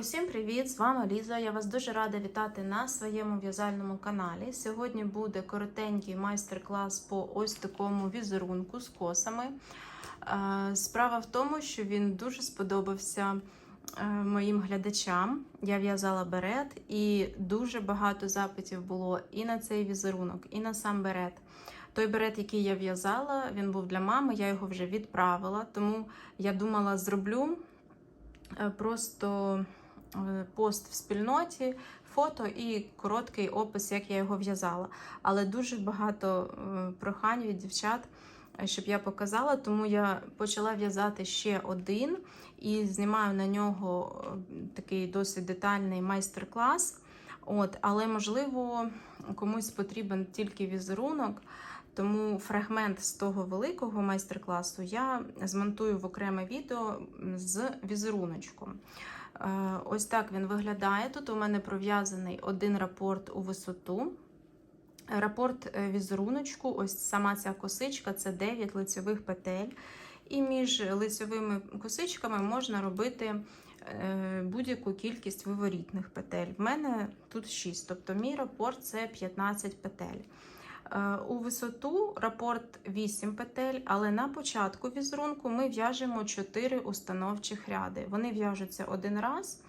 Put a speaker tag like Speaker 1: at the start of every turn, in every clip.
Speaker 1: Усім привіт! З вами Ліза. Я вас дуже рада вітати на своєму в'язальному каналі. Сьогодні буде коротенький майстер-клас по ось такому візерунку з косами. Е, Справа в тому, що він дуже сподобався е, моїм глядачам. Я в'язала берет, і дуже багато запитів було і на цей візерунок, і на сам берет. Той берет, який я в'язала, він був для мами, я його вже відправила, тому я думала, зроблю е, просто пост в спільноті, фото і короткий опис, як я його в'язала. Але дуже багато е, прохань від дівчат, е, щоб я показала, тому я почала в'язати ще один і знімаю на нього е, такий досить детальний майстер-клас. От, але можливо комусь потрібен тільки візерунок. Тому фрагмент з того великого майстер-класу я змонтую в окреме відео з візеруночком. Е, Ось так він виглядає. Тут у мене пров'язаний один рапорт у висоту. Рапорт е, візеруночку, ось сама ця косичка це 9 лицьових петель. І між лицьовими косичками можна робити е, будь-яку кількість виворітних петель. В мене тут 6, тобто мій рапорт це 15 петель. Е, У висоту рапорт 8 петель, але на початку візерунку ми в'яжемо 4 установчих ряди. Вони в'яжуться один раз,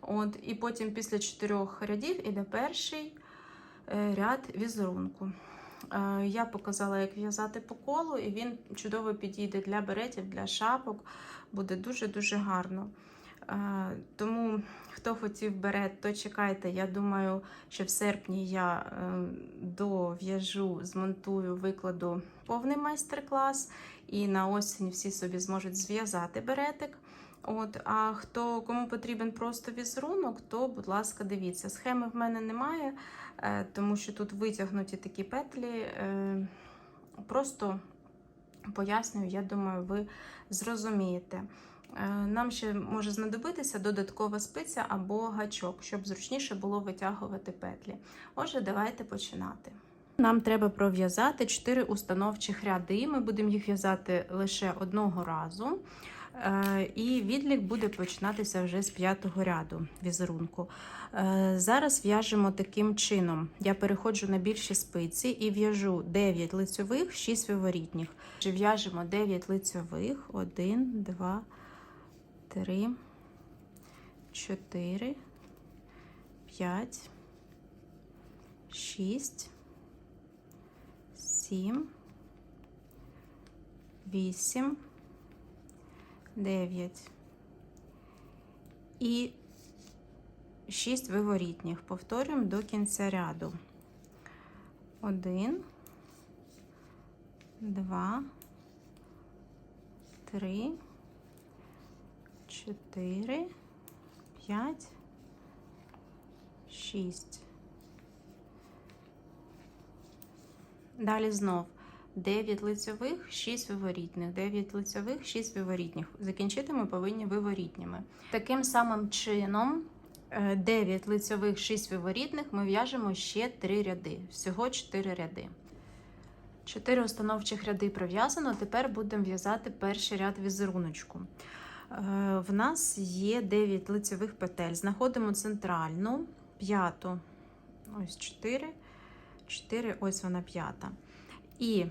Speaker 1: от, і потім після 4 рядів іде перший е, ряд візерунку. Е, Я показала, як в'язати по колу, і він чудово підійде для беретів, для шапок. Буде дуже-дуже гарно. Тому, хто хотів берет, то чекайте. Я думаю, що в серпні я е, дов'яжу, змонтую, викладу повний майстер-клас, і на осінь всі собі зможуть зв'язати беретик. От, а хто кому потрібен просто візерунок, то, будь ласка, дивіться. Схеми в мене немає, е, тому що тут витягнуті такі петлі. е, Просто пояснюю, я думаю, ви зрозумієте. Е, Нам ще може знадобитися додаткова спиця або гачок, щоб зручніше було витягувати петлі. Отже, давайте починати. Нам треба пров'язати 4 установчих ряди. Ми будемо їх в'язати лише одного разу. Е, І відлік буде починатися вже з п'ятого ряду візерунку. Е, Зараз в'яжемо таким чином. Я переходжу на більші спиці і в'яжу 9 лицьових, 6 виворітніх. В'яжемо 9 лицьових, 1, 2, 3, 4, 5, 6, 7, 8, 9 і 6 виворітніх. Повторюємо до кінця ряду. 1, 2, 3, 4, 5, 6. Далі знов 9 лицьових, 6 виворітних, 9 лицьових, 6 виворітних. Закінчити ми повинні виворітніми. Таким самим чином, 9 лицьових, 6 виворітних ми в'яжемо ще 3 ряди. Всього 4 ряди. 4 установчих ряди пров'язано. Тепер будемо в'язати перший ряд візеруночку. Е, В нас є 9 лицьових петель. Знаходимо центральну, п'яту, ось 4, 4, ось вона п'ята. І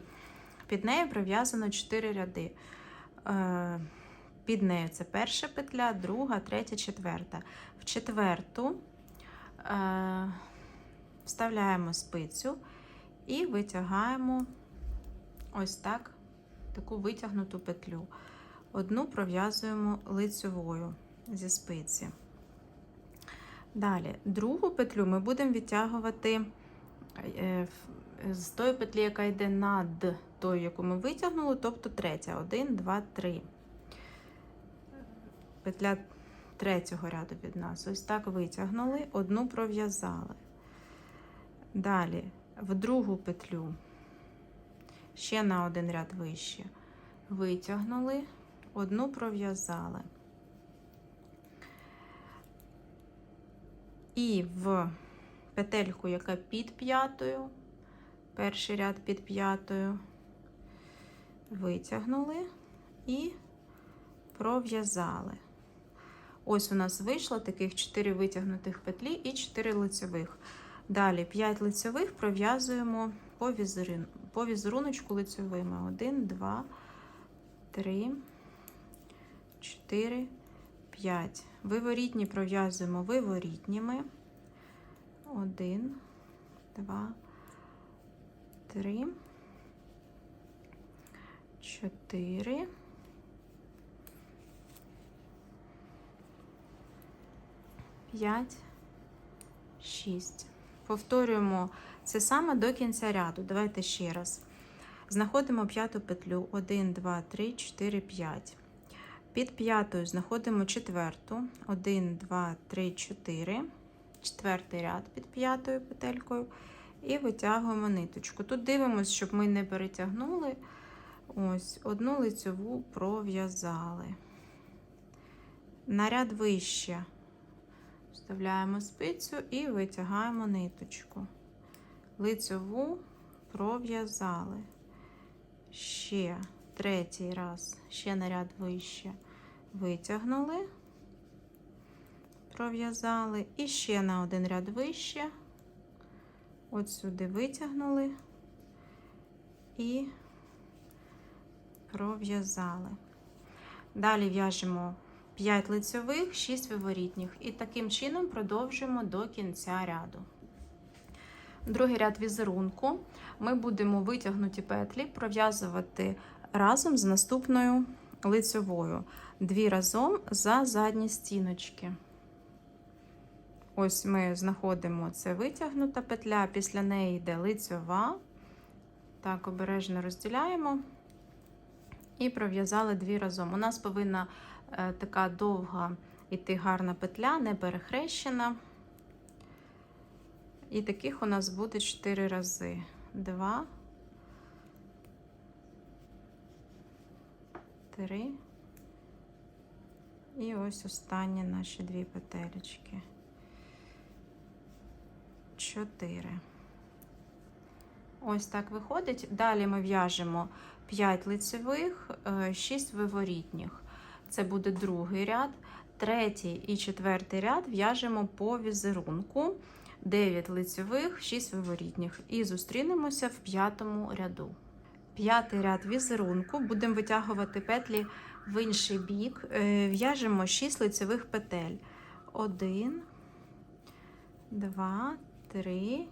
Speaker 1: під нею пров'язано 4 ряди. Е, Під нею це перша петля, друга, третя, четверта. В четверту е, вставляємо спицю і витягаємо ось так таку витягнуту петлю. Одну пров'язуємо лицьовою зі спиці. Далі, другу петлю ми будемо відтягувати е, з тої петлі, яка йде над тою, яку ми витягнули, тобто третя. Один, два, три. Петля третього ряду від нас. Ось так витягнули, одну пров'язали. Далі в другу петлю, ще на один ряд вище, витягнули, одну пров'язали. І в петельку, яка під п'ятою, перший ряд під п'ятою, витягнули і пров'язали. Ось у нас вийшло таких 4 витягнутих петлі і 4 лицьових. Далі 5 лицьових пров'язуємо по, візеруночку лицьовими. 1, 2, 3, 4, 5. Виворітні пров'язуємо виворітніми. 1, 2, 3, 4. П'ять, шість. Повторюємо це саме до кінця ряду. Давайте ще раз. Знаходимо п'яту петлю. 1, 2, 3, 4, 5. Під п'ятою знаходимо четверту. 1, 2, 3, 4. Четвертий ряд під п'ятою петелькою. І витягуємо ниточку. Тут дивимося, щоб ми не перетягнули. Ось, одну лицьову пров'язали. На ряд вище. Вставляємо спицю і витягаємо ниточку. Лицьову пров'язали. Ще третій раз, ще на ряд вище витягнули, пров'язали. І ще на один ряд вище. От сюди витягнули і пров'язали. Далі в'яжемо 5 лицьових, 6 виворітніх. І таким чином продовжуємо до кінця ряду. Другий ряд візерунку ми будемо витягнуті петлі пров'язувати разом з наступною лицьовою. Дві разом за задні стіночки. Ось ми знаходимо це витягнута петля, після неї йде лицьова. Так, обережно розділяємо і пров'язали дві разом. У нас повинна е, така довга іти гарна петля, не перехрещена. І таких у нас буде 4 рази. 2, 3. І ось останні наші дві петелечки. 4. Ось так виходить. Далі ми в'яжемо 5 лицевих, 6 виворітніх. Це буде другий ряд. Третій і четвертий ряд в'яжемо по візерунку. 9 лицевих, 6 виворітніх. І зустрінемося в п'ятому ряду. П'ятий ряд візерунку. Будемо витягувати петлі в інший бік. Е, В'яжемо 6 лицевих петель. 1, 2, 3,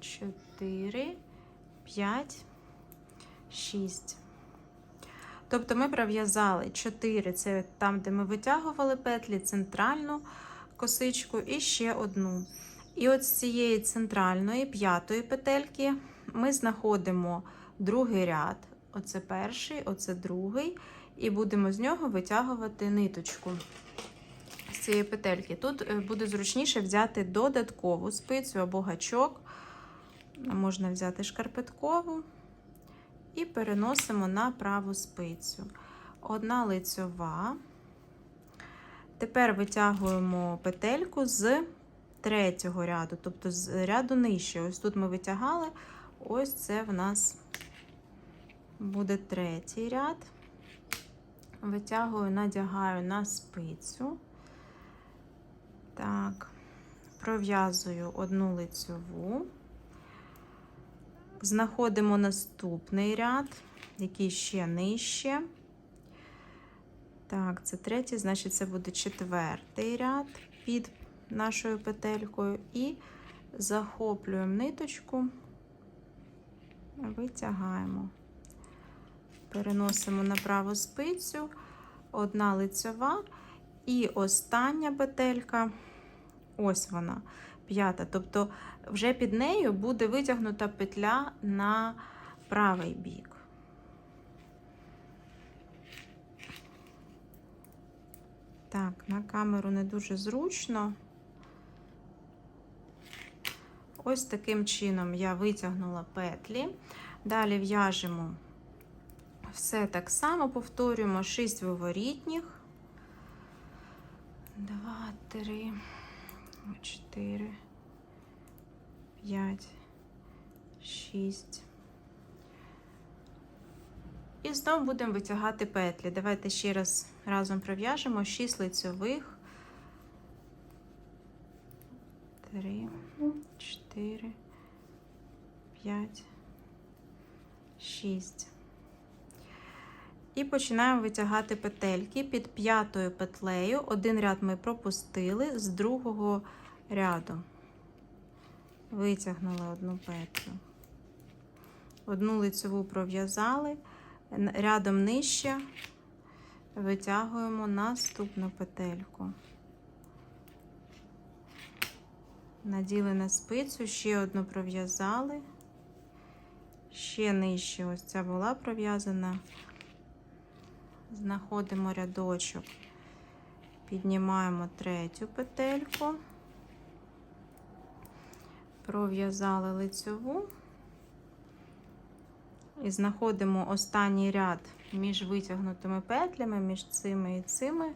Speaker 1: 4, 5, 6. Тобто ми пров'язали 4, це там, де ми витягували петлі, центральну косичку і ще одну. І от з цієї центральної п'ятої петельки ми знаходимо другий ряд. Оце перший, оце другий, і будемо з нього витягувати ниточку з цієї петельки. Тут е, буде зручніше взяти додаткову спицю або гачок. Можна взяти шкарпеткову і переносимо на праву спицю. Одна лицьова. Тепер витягуємо петельку з третього ряду, тобто з ряду нижче. Ось тут ми витягали, ось це в нас буде третій ряд. Витягую, надягаю на спицю. Так, пров'язую одну лицьову. Знаходимо наступний ряд, який ще нижче. Так, це третій, значить, це буде четвертий ряд під нашою петелькою. І захоплюємо ниточку, витягаємо. Переносимо на праву спицю, одна лицьова, і остання петелька, ось вона, п'ята. Тобто, вже під нею буде витягнута петля на правий бік. Так, на камеру не дуже зручно. Ось таким чином я витягнула петлі. Далі в'яжемо все так само, повторюємо 6 виворітніх. 2, 3, 4, 5, 6. І знову будемо витягати петлі. Давайте ще раз разом пров'яжемо 6 лицьових. 3, 4, 5, 6. І починаємо витягати петельки під п'ятою петлею. Один ряд ми пропустили з другого ряду. Витягнули одну петлю. Одну лицеву пров'язали, рядом нижче витягуємо наступну петельку. Наділи на спицю, ще одну пров'язали, ще нижче, ось ця була пров'язана. Знаходимо рядочок, піднімаємо третю петельку, пров'язали лицьову і знаходимо останній ряд між витягнутими петлями, між цими і цими.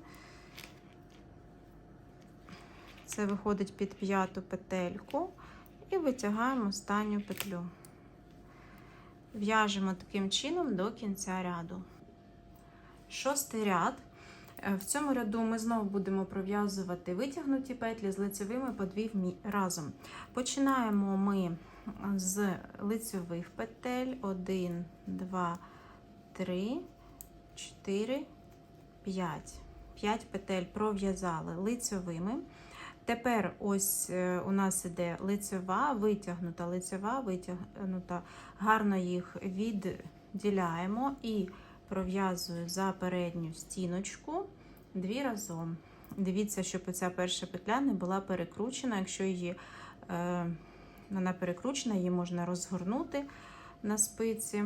Speaker 1: Це виходить під п'яту петельку і витягаємо останню петлю. В'яжемо таким чином до кінця ряду. Шостий ряд. Е, В цьому ряду ми знову будемо пров'язувати витягнуті петлі з лицевими по дві разом. Починаємо ми з лицевих петель 1, 2, 3, 4, 5. 5 петель пров'язали лицевими. Тепер ось е, у нас іде лицева, витягнута, лицева, витягнута. Гарно їх відділяємо і пров'язую за передню стіночку дві разом. Дивіться, щоб оця перша петля не була перекручена. Якщо її е, вона перекручена, її можна розгорнути на спиці.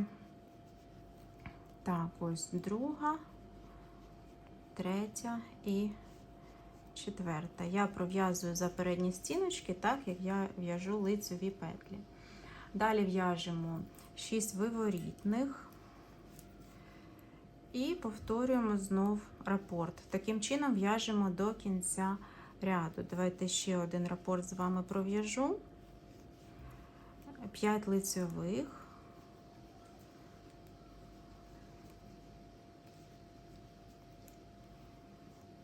Speaker 1: Так, ось друга, третя і четверта. Я пров'язую за передні стіночки, так як я в'яжу лицеві петлі. Далі в'яжемо 6 виворітних і повторюємо знов рапорт. Таким чином в'яжемо до кінця ряду. Давайте ще один рапорт з вами пров'яжу. 5 лицевих.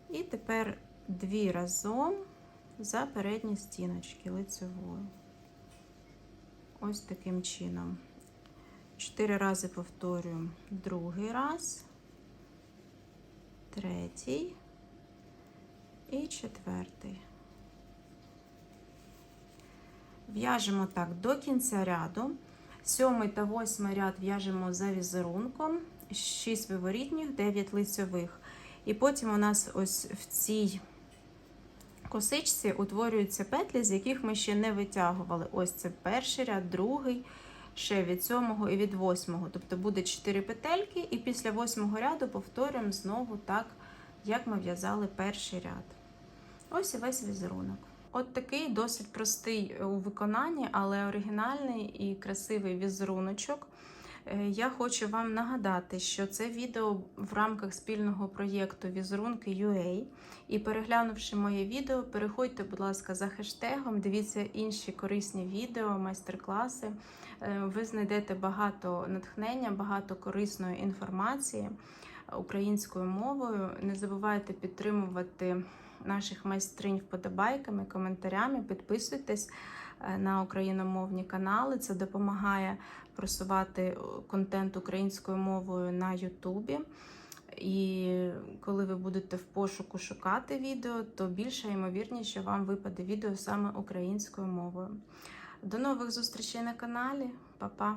Speaker 1: І тепер дві разом за передні стіночки лицевою. Ось таким чином. Чотири рази повторюємо другий раз, третій і четвертий. В'яжемо так до кінця ряду. Сьомий та восьмий ряд в'яжемо за візерунком, 6 виворітніх, 9 лицьових. І потім у нас ось в цій косичці утворюються петлі, з яких ми ще не витягували. Ось це перший ряд, другий, ще від 7 і від восьмого. Тобто буде 4 петельки, і після восьмого ряду повторюємо знову так, як ми в'язали перший ряд. Ось і весь візерунок. От такий досить простий у виконанні, але оригінальний і красивий візеруночок. Е, Я хочу вам нагадати, що це відео в рамках спільного проєкту Візерунки UA. І переглянувши моє відео, переходьте, будь ласка, за хештегом, дивіться інші корисні відео, майстер-класи. Е, Ви знайдете багато натхнення, багато корисної інформації українською мовою. Не забувайте підтримувати наших майстринь вподобайками, коментарями. Підписуйтесь на україномовні канали. Це допомагає просувати е, контент українською мовою на Ютубі. І коли ви будете в пошуку шукати відео, то більша ймовірність, що вам випаде відео саме українською мовою. До нових зустрічей на каналі. Па-па!